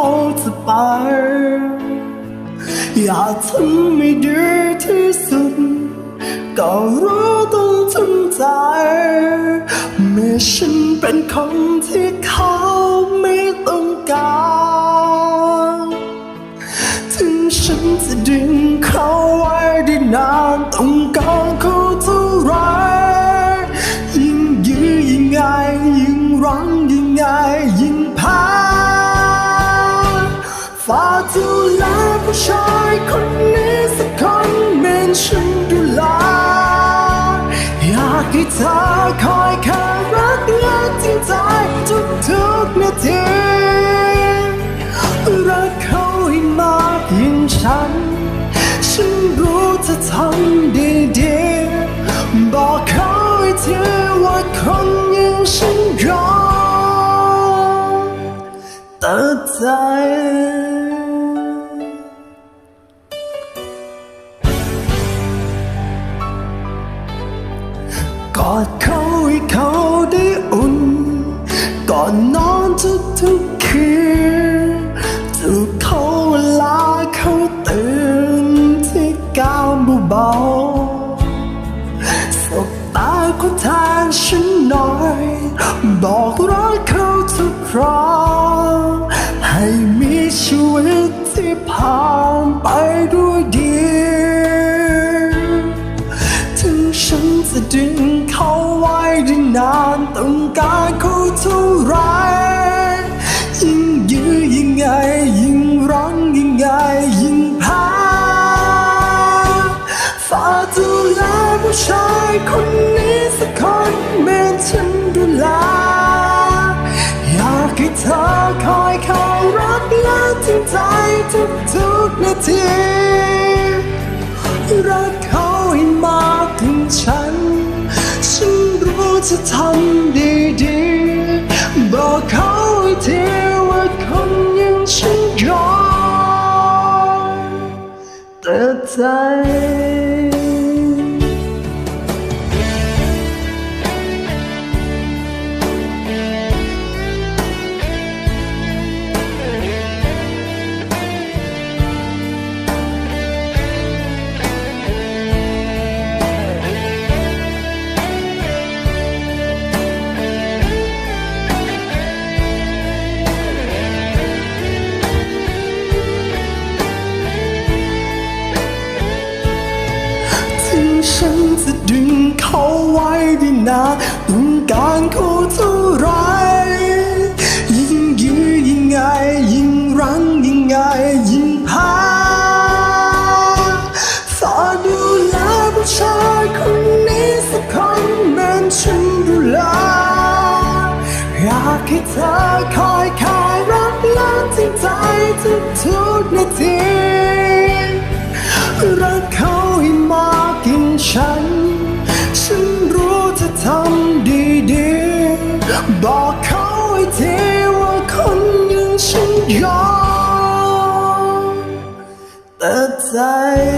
เขาจะไป อยากทำไม่ดีที่สุด ก็รู้ต้องทำใจ เมื่อฉันเป็นคนที่เขาไม่ต้องการ ถึงฉันจะดึงเขาไว้ได้นานต้อง ฝากดูแลผู้ชายคนนี้สักคนเหมือนฉันดูแลอยากให้เธอคอยแค่รักและจริงใจทุกๆนาทีรักเขาให้มากยิ่งฉัน ฉันรู้จะทำดี อดเขาให้เขาได้อุ่น ก่อนนอนทุกทุกคืนถูกเขาเวลาเขาตื่นที่ก้าวเบาๆสบตาเขาทางฉันหน่อย บอกรักเขาทุก ชายคนนี้สักคนเหมือนฉันดูแลอยากให้เธอคอยเขารักและจริงใจทุกๆนาทีรักเขาให้มากถึงฉัน ฉันรู้จะทำดีดีๆบอกเขาให้ทีว่าคนอย่างฉันยอมแต่ใจ ฉันจะดึงเขาไว้ได้นานต้องการเขาเท่าไร ยิ่งยื้อยิ่งไง ยิ่งรั้งยิ่งไง ยิ่งพาฝากดูแลผู้ชายคนนี้สักคนเหมือนฉันดูแลอยากให้เธอคอยคอยรักและจริงใจทุกๆนาทีรักเขาให้มาก อ